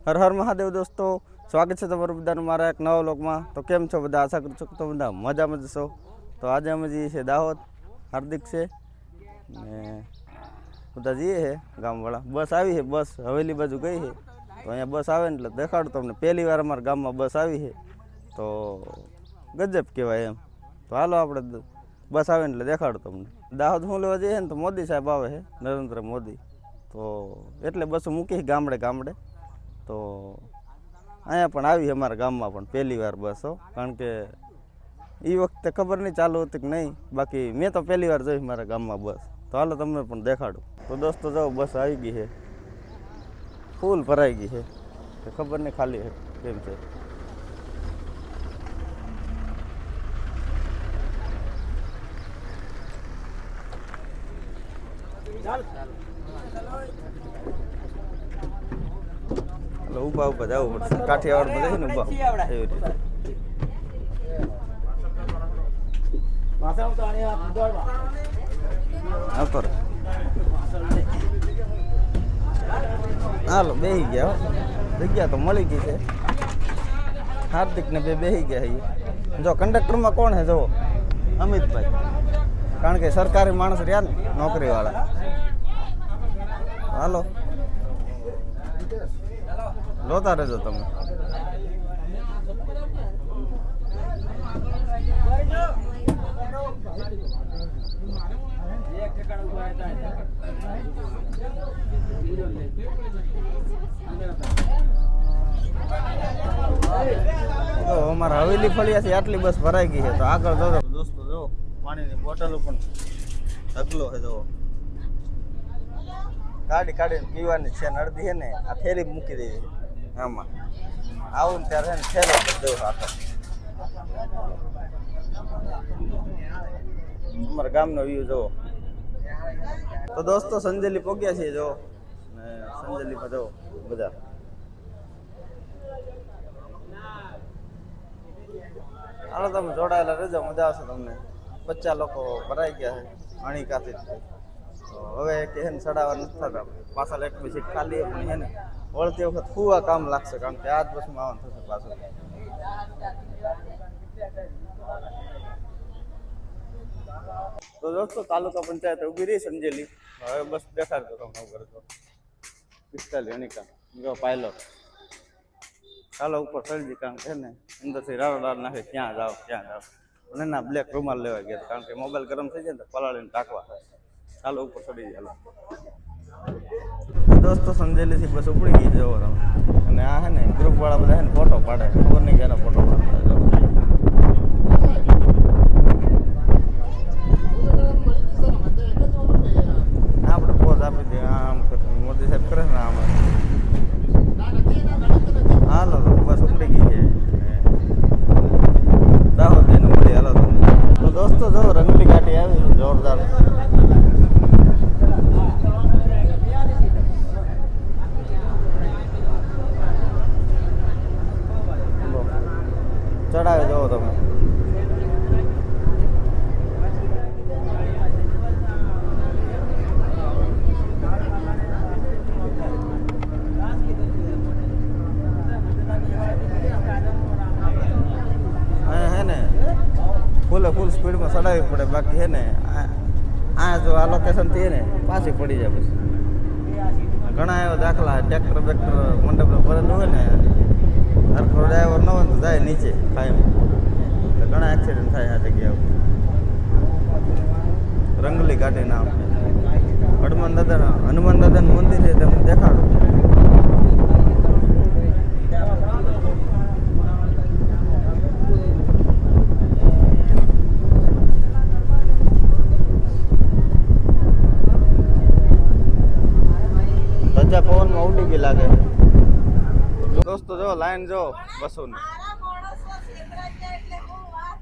હર હર મહાદેવ દોસ્તો, સ્વાગત છે તમારું બધાનું મારા એક નવા લોકમાં તો કેમ છો બધા? આશા કરું છું તમે બધા મજામાં જશો તો આજે અમે જઈએ છીએ દાહોદ, હાર્દિક છે. ને બધા જઈએ છે ગામવાળા. બસ આવી છે, બસ. હવેલી બાજુ ગઈ છે. તો અહીંયા બસ આવે ને એટલે દેખાડું તમને. પહેલી વાર અમારા ગામમાં બસ આવી છે. તો ગજબ કહેવાય એમ. તો હાલો આપણે બસ આવે ને એટલે દેખાડું તમને. દાહોદ હું લેવા જઈએ ને તો મોદી સાહેબ આવે છે, નરેન્દ્ર મોદી. તો એટલે બસ મૂકી ગામડે ગામડે. તો અહીંયા પણ આવી અમારા ગામમાં પણ પહેલી વાર બસ હો. કારણ કે એ વખતે ખબર નહીં ચાલુ હતી કે નહીં. બાકી મેં તો પહેલી વાર જોઈ મારા ગામમાં બસ. તો હાલો તમને પણ દેખાડું. તો દોસ્તો જાઓ બસ આવી ગઈ છે. ફૂલ ભરાઈ ગઈ છે. ખબર નહીં ખાલી કેમ છે એટલે ઊભા ઊભા જવું પડશે કાઠિયાવાડ બધા છે ને ઊભા એવી રીતે. હા પર હાલો બેસી ગયા હો. જગ્યા તો મળી ગઈ છે. હાર્દિક ને બે બેસી ગયા છે. જો કંડક્ટરમાં કોણ છે? જો અમિતભાઈ. કારણ કે સરકારી માણસ રહ્યા ને નોકરીવાળા. હાલો. જોતા રહેજો તમે. તો અમારા હવેલી ફળિયાથી આટલી બસ ભરાઈ ગઈ છે તો આગળ જો દોસ્તો જો પાણીની બોટલો પણ ઢગલો છે જો. કાઢી કાઢીને પીવાની છે નળદી છે ને આ થેલી મૂકી દેવી આમાં. આવું ત્યારે છે ને થેલો આખો. અમારા ગામનો વ્યૂ જુઓ તો દોસ્તો સંજેલી પોગ્યા છીએ જો ને સંજેલીમાં જુઓ બધા. હાલો, તમે જોડાયેલા રહેજો, મજા આવશે તમને. પચાસ લોકો ભરાઈ ગયા છે અણીકાથી જ. તો હવે કે હે ચડાવવા નથી થતા. પાછળ એક સીટ ખાલી પણ હે ને. વળતી વખત ખૂબ આ કામ લાગશે, કારણ કે આ જ બસમાં આવવાનું થશે પાછું. તો દોસ્તો, તાલુકા પંચાયત ઊભી રહી સમજેલી. હવે બસ દેખાડતો તમને ઉપર તો. પિસ્તાલીસ, અનિકા જો પાયલોટ. ચાલો, ઉપર ચડી કારણ છે ને, અંદરથી રાડો રાડ નાખે, ક્યાં જાઓ ક્યાં જાઓ. અને ના બ્લેક રૂમાલ લેવા ગયા કારણ કે મોબાઈલ ગરમ થઈ જાય ને પલાળીને ટાંકવા ચાલો, ઉપર ચડી જાય દોસ્તો સંજેલીથી બસ ઉપડી ગઈ જવો તમે. અને આ હે ને ગ્રુપ વાળા બધા હે ને ફોટો પાડે ખબર નહીં કે એનો ફોટો પાડતા જો આપણે પોઝ આપી દઈએ આમ કરીને મોદી સાહેબ કરે ને આમ હાલો તો બસ ઉપડી ગઈ છે દાહોદ જઈને મળી હાલો તમને તો દોસ્તો જો રંગલી ઘાટી આવી જોરદાર લો. ચડાવે જોવો તમે અહીંયા હે ને ફૂલે ફૂલ સ્પીડમાં ચડાવવી હે ને, આ જો આ લોકેશનથી ને પાછી પડી જાય પછી. ઘણા એવા દાખલા ટ્રેક્ટર બેક્ટર મંડપ ભરેલું હોય ને, હરખો ડ્રાઈવર ન હોય તો જાય નીચે કાયમ ઘણા એક્સિડન્ટ થાય આ જગ્યા ઉપર. રંગલી ઘાટી નામ હનુમાન દાદા હનુમાન દાદાનું મંદિર છે, તમને દેખાડું. પવનમાં ઉડી ગઈ લાગે. છે દોસ્તો જો લાઈન જો બસોની. મારા માણસો છેતરાઈ ગયા એટલે હું વાત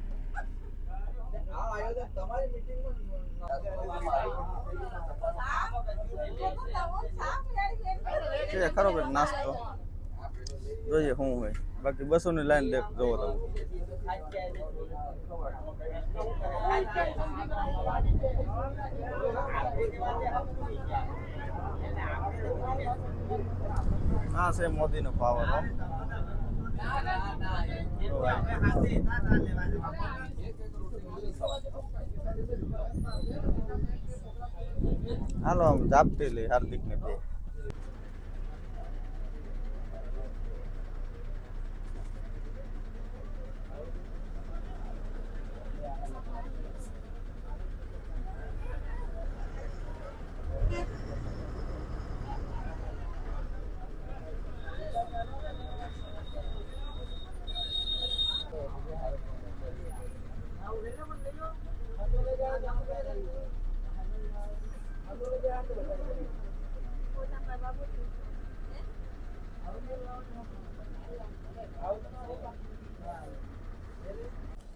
છે ખરો કે નાસ્તો. જોઈએ શું હોય. બાકી બસોની લાઈન દેખ જોવો તમે. આ છે મોદીનો પાવર હો જો ભાઈ. હાલો આમ જાપતી લઈ હાર્દિક ને બે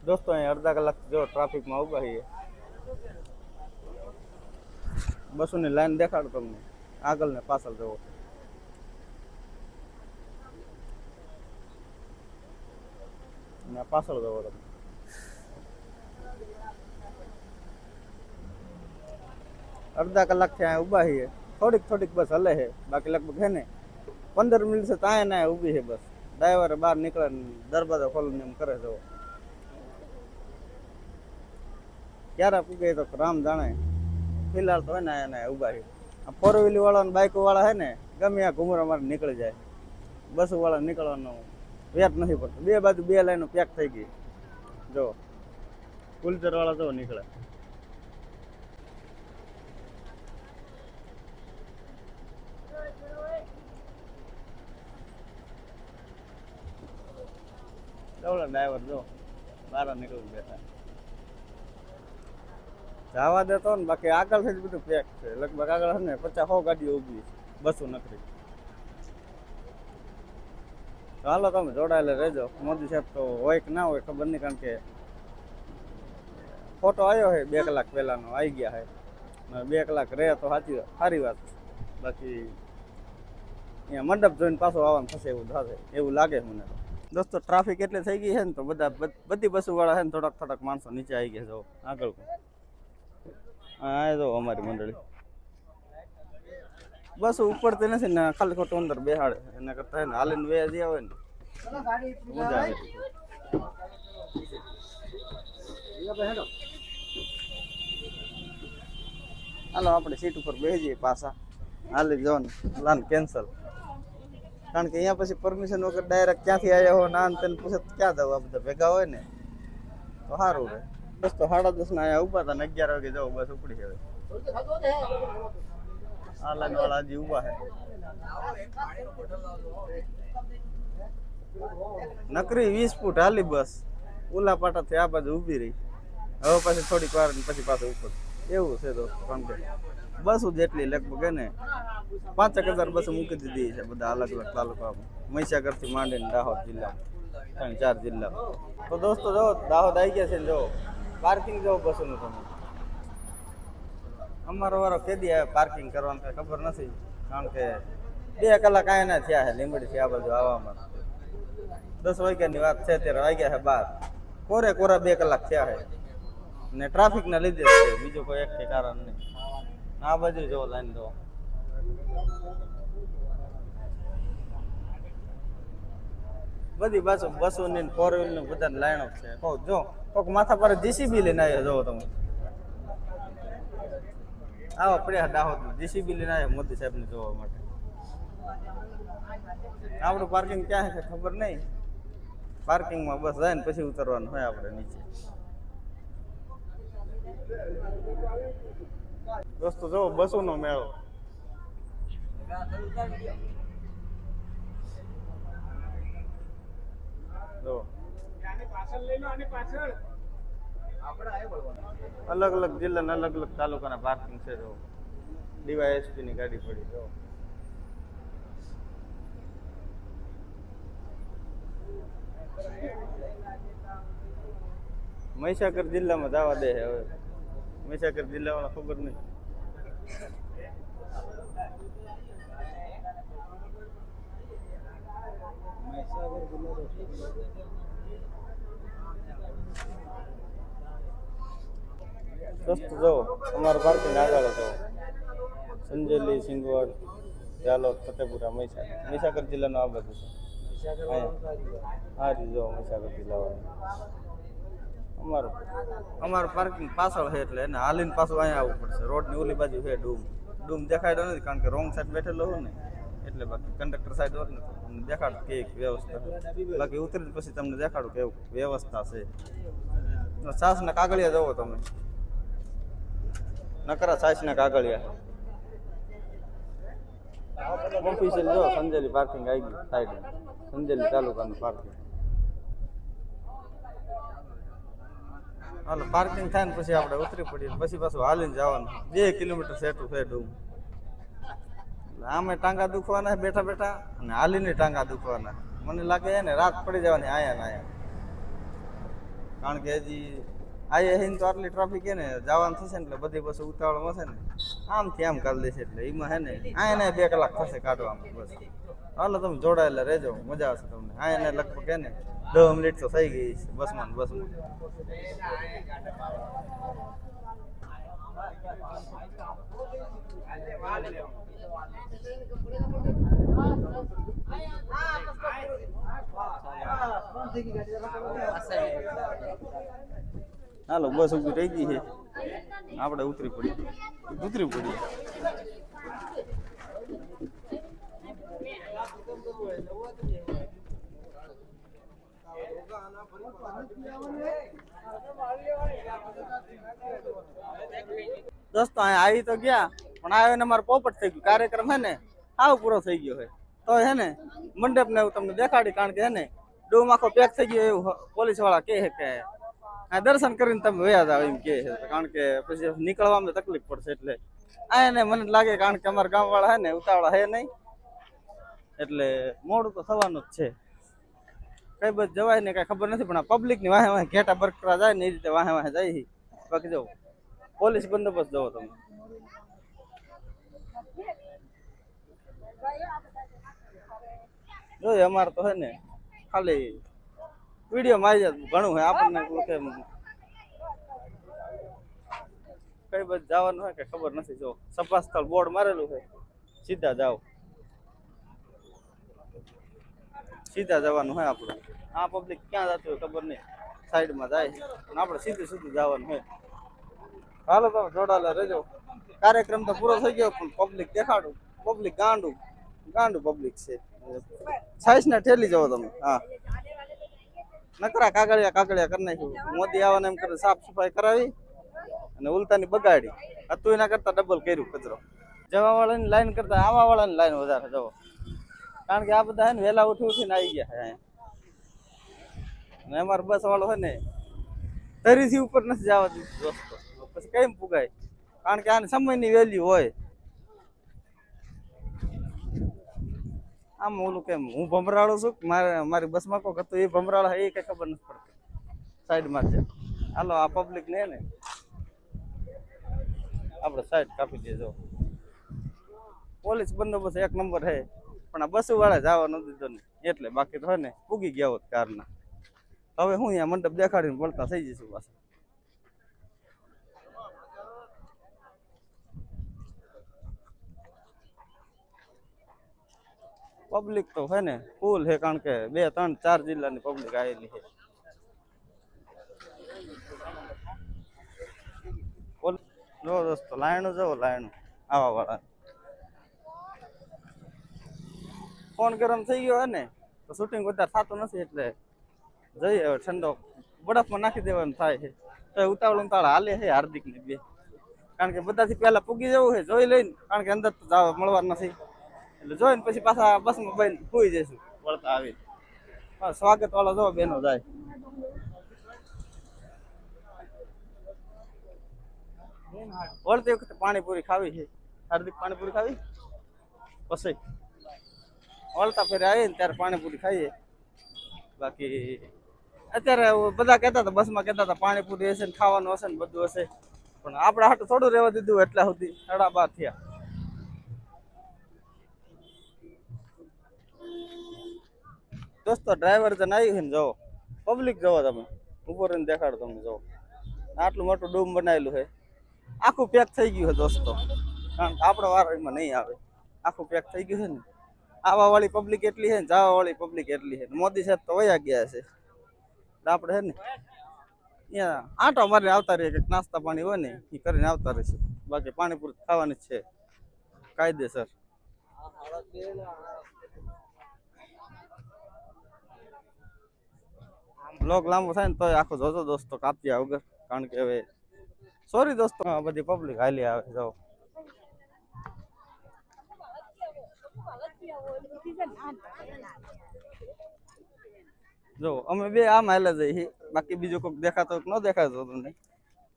દોસ્તો અહીં અડધા કલાક જો ટ્રાફિકમાં ઊભા છીએ બસોની લાઈન દેખાડો તમને આગળ ને પાછળ જવો ને પાછળ જવો તમે અડધા કલાકથી અહીંયા ઊભા છીએ. થોડીક થોડીક બસ હલે છે. બાકી લગભગ છે ને પંદર મિનિટ છે ત્યાં ના ઊભી છે બસ. ડ્રાઈવર બહાર નીકળે દરવાજો ખોલીને એમ કરે જવો ક્યારે પૂગે તો રામ જાણે. ફિલહાલ તો હે ને એને ઊભા છે. આ ફોર વ્હીલર વાળા ને બાઇક વાળા હે ને, ગમે આ ઘુમરા મારે નીકળી જાય. બસ વાળા નીકળવાનો વેટ નથી પડતો. બે બાજુ બે લાઈનો પેક થઈ ગઈ. જો કુલચર વાળા જો નીકળે. ચાલો ડ્રાઈવર જો, બહાર નીકળી બેઠા. જવા દેતો ને, બાકી આગળથી જ બધું પેક છે. લગભગ આગળ ને, પચાસ સો ગાડીઓ ઊભી બસો નકરી. ચાલો તમે જોડાયેલા રહેજો. મોદી સાહેબ તો હોય કે ના હોય ખબર નહીં, કારણ કે ફોટો આવ્યો હોય બે કલાક પહેલાનો આવી ગયા હોય બે કલાક રહે તો સાચી સારી વાત બાકી અહીંયા મંડપ જોઈને પાછો આવવાનું થશે એવું થશે, એવું લાગે મને. તો દોસ્તો ટ્રાફિક એટલે થઈ ગઈ છે ને, તો બધા બધી બસો વાળા છે ને થોડાક થોડાક માણસો નીચે આવી ગયા જો, આગળ હા જો અમારી મંડળી. બસ ઉપડતી નથી ને, ખાલી ખોટું અંદર બેહાડે. એના કરતા હે ને, હાલીને બે જે આવે ને, મજા આવે. હાલો, આપણે સીટ ઉપર બેસી જઈએ પાછા. હાલી, જો ને પ્લાન કેન્સલ કારણ કે અહીંયા પછી પરમિશન વગર ડાયરેક્ટ ક્યાંથી આવ્યા હો ના તેને પૂછે ક્યાં જવું, આ બધા ભેગા હોય ને. તો સારું રહે. બસ તો સાડા દસ ના અહીંયા ઊભા હતા ને અગિયાર વાગે જવું, બસ ઉપડી હવે આ લાઈન વાળા હજી ઊભા છે. નકરી વીસ ફૂટ હાલી બસ. ઉલા પાટાથી આ બાજુ ઊભી રહી. હવે પછી થોડીક વાર પછી પાછું ઉપર એવું છે તો કારણ કે બસો જેટલી લગભગ હે ને પાંચેક હજાર બસો મૂકી દીધી છે બધા અલગ અલગ તાલુકામાં મહીસાગરથી માંડીને દાહોદ જિલ્લા ત્રણ ચાર જિલ્લા તો દોસ્તો જો દાહોદ આવી ગયા છે ને જો પાર્કિંગ જો બસોનું તમે અમારો વારો કેદી આવે પાર્કિંગ કરવાનું કઈ ખબર નથી કારણ કે બે કલાક આયા ના થયા છે લીંબડીથી આ બાજુ આવવામાં દસ વાગ્યાની વાત છે ત્યારે વાગ્યા છે બાર કોરે કોરા બે કલાક થયા છે ને ટ્રાફિકના લીધે જ છે બીજું કોઈ એક કારણ નહીં આ બધું જો લાઈન જો બધી બસો બસો ની ફોર વ્હીલની બધા લાઈનો છે. કહું, જો, કોક માથા પર જીસીબી લઈને આવ્યા જો તમે. આવો પડ્યા દાહોદ જીસીબી લઈને આવ્યા મોદી સાહેબ ને જોવા માટે. આપણું પાર્કિંગ ક્યાં છે ખબર નહીં. પાર્કિંગમાં બસ જાય ને પછી ઉતરવાનું હોય આપણે નીચે. દોસ્તો જો બસો નો મેળો અલગ અલગ જિલ્લાના અલગ અલગ તાલુકાના પાર્કિંગ છે જો ડીવાયએસપી ની ગાડી પડી જો મહીસાગર જિલ્લામાં જવા દે હવે. મહીસાગર જિલ્લાવાળા ખબર નહીં. દોસ્તો જો અમારું પાર્કિંગ આગળ હતો. સંજેલી સિંગવડ ચાલો ફતેપુરા મહીસાગર. મહીસાગર જિલ્લાનો આ બધું છે. હા જી જો મહીસાગર જિલ્લાવાળા. અમારું અમારું પાર્કિંગ પાછળ છે એટલે એને હાલીને પાછું અહીંયા આવવું પડશે. રોડની ઓલી બાજુ છે ડૂમ. ડૂમ દેખાડ્યો નથી કારણ કે રોંગ સાઈડ બેઠેલો હોય ને, એટલે બાકી કંડક્ટર સાઈડ હોત ને દેખાડું કે વ્યવસ્થા બાકી ઉતરી પછી તમને દેખાડું કેવું વ્યવસ્થા છે. છાસના કાગળિયા જવો તમે. નકરા છાસના કાગળિયા. ઓફિસિયલ જો, સંજેલી પાર્કિંગ આવી ગયું સાઈડ સંજેલી તાલુકાનું પાર્કિંગ હાલો પાર્કિંગ થાય ને પછી આપણે ઉતરી પડીએ પછી પાછું હાલીને જવાનું. બે કિલોમીટર સેટું છે એટલે આમે ટાંગા દુખવાના બેઠા બેઠા, અને હાલીને ટાંગા દુખવાના. મને લાગે છે ને રાત પડી જવાની, આયા ને આયા. કારણ કે હજી આયા હિન તો આટલી ટ્રાફિક છે ને જવાનું થશે ને એટલે બધી બસો ઉતાવળમાં છે ને. આમથી આમ કાઢી દેશે એટલે એમાં હે ને, આયા ને બે કલાક થશે કાઢવામાં, બસ. હાલો, તમે જોડાયેલા રહેજો, મજા આવશે તમને. આયા ને લગભગ હે ને દસ મિનિટ તો થઈ ગઈ છે. બસમાં બસમાં. હાલો, બસ ઊભી રહી ગઈ છે. આપણે ઉતરી પડી ઉતરી પડી દોસ્તો અહીંયા આવી તો ગયા, પણ આવ્યો ને મારો પોપટ થઈ ગયું. કાર્યક્રમ હે ને આવ પૂરો થઈ ગયો હે. તો હે ને મંડપ ને એવું તમને દેખાડી, કારણ કે હે ને ડૂમ આખો પેક થઈ ગયો એવું પોલીસવાળા કહે કે દર્શન કરીને તમે વયા જાવ એમ કહે કારણ કે પછી નીકળવામાં તકલીફ પડશે એટલે. આ ને મને લાગે કારણ કે અમારા ગામ વાળા હે ને, ઉતાવળા હે નહીં. એટલે મોડું તો થવાનું જ છે. કઈ બસ જવાય ને કઈ ખબર નથી, પણ પબ્લિકની વાહે વાહે ઘેટા બરકરા જાય ને એ રીતે વાહે વાહે જાય. બાકી જો, પોલીસ બંદોબસ્ત જવો તમે. જોઈએ અમારે તો હે ને, ખાલી વીડિયો મારી જાય, ઘણું હોય આપણને કે કઈ બાજુ જવાનું હોય કે ખબર નથી, જો, સભા સ્થળ બોર્ડ મારેલું છે સીધા જાઓ. સીધા જવાનું હોય આપણે. આ પબ્લિક ક્યાં જતું હોય ખબર નહીં. સાઈડમાં જાય અને આપણે સીધું સીધું જવાનું હોય. હાલો તમે જોડાયેલા રહેજો. કાર્યક્રમ તો પૂરો થઈ ગયો, પણ પબ્લિક દેખાડું. પબ્લિક ગાંડું. ગાંડું પબ્લિક છે. સાઈસ ને ઠેલી જાઓ તમે. હા. નકરા કાગળિયા કાગળિયા કરી નાખ્યું. મોદી આવવાને એમ કરે સાફ સફાઈ કરાવી અને ઉલતાની બગાડી. હતું એના કરતા ડબલ કર્યું, કચરો. જવા વાળાની લાઈન કરતા આવા વાળાની લાઈન વધારે જવો કારણ કે આ બધા હે ને વહેલા ઉઠી ઉઠીને આવી ગયા હે અને અમારો બસ વાળો હે ને તરીથી ઉપર નથી જવા દીધું દોસ્તો પછી કેમ પુગાય? કારણ કે આને સમયની વેલ્યુ હોય. આમ ઓલું કેમ, હું ભમરાળો છું મારે, મારી બસમાં કોક હતું, એ ભમરાળો એ કઈ ખબર નથી પડતી. સાઈડમાં છે. હાલો, આ પબ્લિક ને ને. આપણે સાઈડ કાપી દેજો. પોલીસ બંદોબસ્ત એક નંબર છે પણ આ બસો વાળા જવા ન દીધો ને. એટલે બાકી તો ને પૂગી ગયા હોત કારના. હવે હું અહીંયા મંડપ દેખાડીને બોલતા થઈ જઈશું પાછા. પબ્લિક તો હોય ને ફૂલ છે કારણ કે બે, ત્રણ, ચાર જિલ્લાની પબ્લિક આવેલી છે જો દોસ્તો, લાયણું જવો, લાયણું. આવા વાળા ફોન ગરમ થઈ ગયો હે ને તો શૂટિંગ વધારે થતું નથી એટલે જઈએ હવે ઠંડો બરફમાં નાખી દેવાનું થાય છે. તો ઉતાવળ ઉતાવળ હાલે છે હાર્દિક ને બે. કારણ કે બધાથી પહેલા પૂગી જવું છે જોઈ લઈને કારણ કે અંદર તો જવા મળવા નથી. એટલે જોઈને પછી પાછા બસમાં બેન સુઈ જઈશું. વળતા આવી હા, સ્વાગત વાળો જો બેનો જાય. વળતી વખતે પાણીપુરી ખાવી છે. હાર્દિક પાણીપુરી ખાવી? પછી. વળતા ફેરે આવીએ ને ત્યારે પાણીપુરી ખાઈએ. બાકી અત્યારે બધા કહેતા હતા, બસમાં કહેતા હતા, પાણીપુરી હશે ને ખાવાનું હશે ને બધું હશે. પણ આપણે હાટું થોડું રહેવા દીધું એટલા સુધી સાડા બાર થયા. દોસ્તો ડ્રાઈવર જન આવી છે ને જો પબ્લિક જોવો તમે. ઉપર રહીને દેખાડો તમને જો આટલું મોટું ડૂમ બનાવેલું છે. આખું પેક થઈ ગયું છે, દોસ્તો. કારણ કે આપણો વાર એમાં નહીં આવે. આખું પેક થઈ ગયું છે ને. આવા વાળી પબ્લિક એટલી છે ને જવા વાળી પબ્લિક એટલી છે. મોદી સાહેબ તો વયા ગયા છે. આપણે છે ને, અહીંયા આંટો મારીને આવતા રહીએ, કંઈક નાસ્તા પાણી હોય ને, એ કરીને આવતા રહેશે બાકી પાણીપુરી ખાવાની છે. કાયદેસર. બ્લોગ લાંબો થાય ને, તોય આખો જોજો દોસ્તો, કાપ્યા વગર. કારણ કે હવે સોરી દોસ્તો બધી પબ્લિક હાલી આવે, જાઓ. જો, અમે બે આમ હાલે જઈએ બાકી બીજું કોઈક દેખાતો ન દેખાતો તમને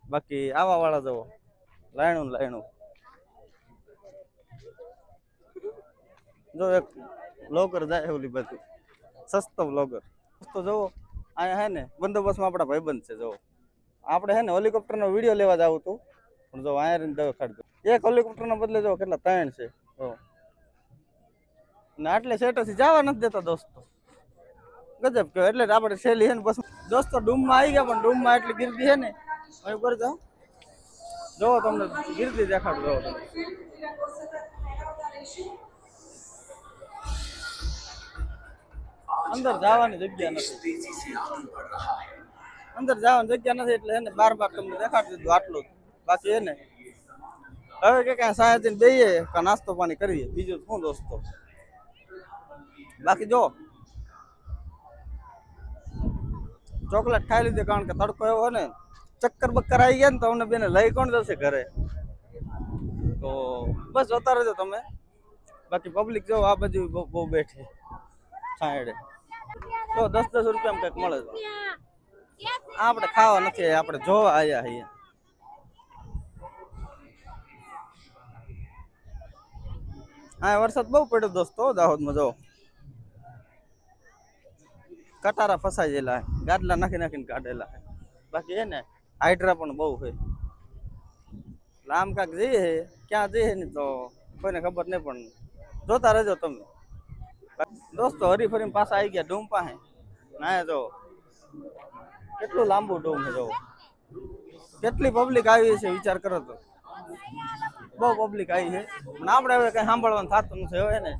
બાકી આવા વાળા જવો. લાયણું લાયણું. જો એક બ્લોગર જાય ઓલી બાજુ. સસ્તો બ્લોગર સસ્તો જવો અહીંયા હે ને, બંદોબસ્તમાં આપણા ભાઈબંધ છે જવો આપણે હે ને હેલિકોપ્ટરનો વીડિયો લેવા જવું હતું પણ જો અહીંયા રહીને દવા ખાડતો એક હેલિકોપ્ટરના બદલે જો કેટલા ત્રણ છે. જો ને આટલે સેટોથી જવા નથી દેતા દોસ્તો. ગજબ કહેવાય. એટલે જ આપણે સહેલી છે ને બસ દોસ્તો ડૂમમાં આવી ગયા, પણ ડૂમમાં એટલી ગીરદી છે ને, અહીં ઉપર જાઓ. જોવો તમને ગીરદી દેખાડું, જોવો તમે અંદર જવાની જગ્યા નથી. અંદર જવાની જગ્યા નથી એટલે એને બાર બાર તમને દેખાડી દીધું આટલું જ. બાકી એને. હવે કે કાંઈ સાહેબ બેહીએ કે નાસ્તો પાણી કરીએ. બીજું શું દોસ્તો? બાકી જો. ચોકલેટ ખાઈ લીધી કારણ કે તડકો એવો ને, ચક્કર બક્કર આવી ગયા ને તો અમને બેને લઈ કોણ જશે ઘરે? તો બસ જોતા રહેજો તમે. બાકી પબ્લિક જો આ બાજુ બહુ બેઠી. સાઈડે તો દસ દસ રૂપિયામાં કંઈક મળે છે આપણે ખાવા નથી, આપણે જોવા આવ્યા છીએ. હા, વરસાદ બહુ પડ્યો દોસ્તો, દાહોદમાં જો. કટારા ફસાઈ ગયેલા છે. ગાડલા નાખી નાખીને કાઢેલા છે. બાકી હે ને હાઇડ્રા પણ બહુ છે લાંબ કાંક જઈએ. ક્યાં જઈએ ને તો કોઈને ખબર નહીં, પણ જોતા રહેજો તમે દોસ્તો હરી પાછા આવી ગયા ડૂમ પાસે ના જો, કેટલું લાંબુ ડૂમ છે જો કેટલી પબ્લિક આવી છે વિચાર કરો તો બહુ પબ્લિક આવી છે પણ આપણે હવે કઈ સાંભળવાનું થતું નથી હવે ને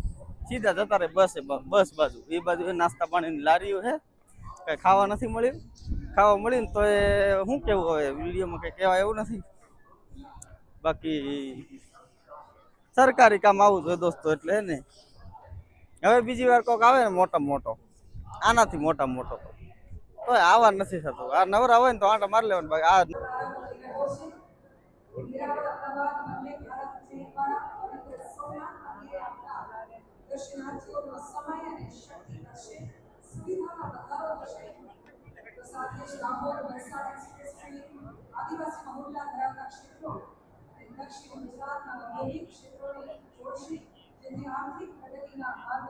સીધા જતા રહે, બસ બસ બાજુ. એ બાજુ એ નાસ્તા પાણીની લારીઓ છે, કઈ ખાવા નથી મળ્યું. ખાવા મળ્યું તો એ શું કેવું હવે, વિડીયોમાં કઈ કહેવાય એવું નથી. બાકી સરકારી કામ આવું જોઈએ દોસ્તો, એટલે ને. હવે બીજી વાર કોઈક આવે ને મોટા મોટો, આનાથી મોટા મોટો. તો આવા નથી થતું. આ નવરા હોય ને તો આંટા મારી લેવાનું બાકી. આ દર્શનાર્થીઓનો શક્તિ બચશે વધારો થશે સાથે જ દાહોદ વલસાડ એક્સપ્રેસ ટ્રેન આદિવાસી દક્ષિણ ગુજરાતના આર્થિક પ્રગતિના માર્ગ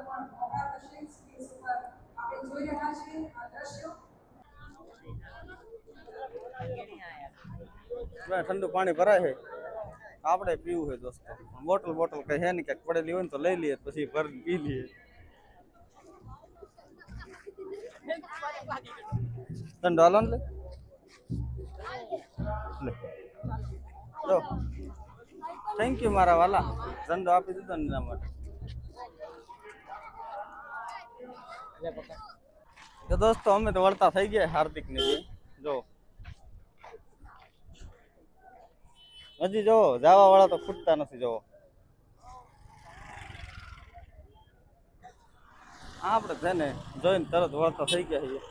ઠંડુ પાણી ભરાય છે. આપણે પીવું છે દોસ્તો. બોટલ બોટલ કઈ છે નહીં, ક્યાંક પડેલી હોય ને તો લઈ લઈએ, પછી ભરીને પી લઈએ. ઠંડો હાલો ને લે. લે. જો. થેન્ક યુ મારા વાલા. ઠંડો આપી દીધો ને એના માટે. તો દોસ્તો, અમે તો વળતા થઈ ગયા હાર્દિક ને જો. હજી જો જવા વાળા તો ખૂટતા નથી જો આપણે છે ને, જોઈને તરત વળતા થઈ ગયા છીએ.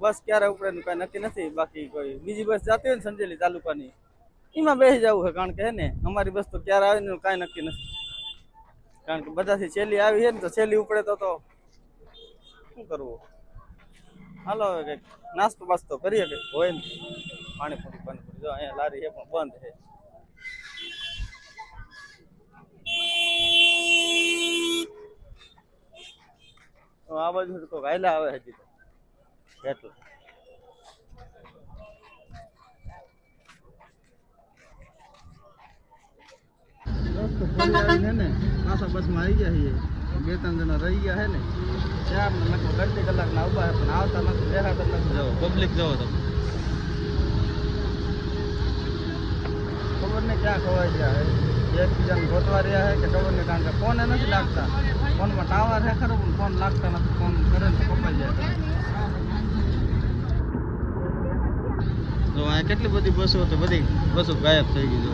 બસ ક્યારે ઉપડે કઈ નક્કી નથી, બાકી કોઈ બીજી બસ જતી હોય ને સંજેલી તાલુકાની, એમાં બેસી જવું છે, કારણ કે હે ને, અમારી બસ તો ક્યારે આવે ને કાંઈ નક્કી નથી. કારણ કે બધાથી છેલ્લી આવી છે ને, તો છેલ્લી ઉપડે તો તો શું કરવું? હાલો હવે કંઈક નાસ્તો બાસ્તો કરીએ કે, હોય ને, પાણીપુરી પાણીપુરી જો અહીંયા લારી છે પણ બંધ છે તો આ બાજુ તો ગાયલા આવે હજી તો. એટલું ને પાછા બસમાં આવી ગયા છીએ. બે ત્રણ જણા રહી ગયા છે ને ત્યાં લગભગ અડધી કલાકના ઊભા પણ આવતા નથી દેખાતા નથી જવો પબ્લિક જવો તો ક્યાં ખવાઈ ગયા હે? એકબીજાને ગોતવા રહ્યા છે કે ખબર નહીં, કારણ કે ફોન નથી લાગતા. ફોનમાં ટાવર છે ખરો, પણ ફોન લાગતા નથી. ફોન કરે તો કપાઈ જાય તો અહીંયા કેટલી બધી બસો તો બધી બસો ગાયબ થઈ ગઈ જો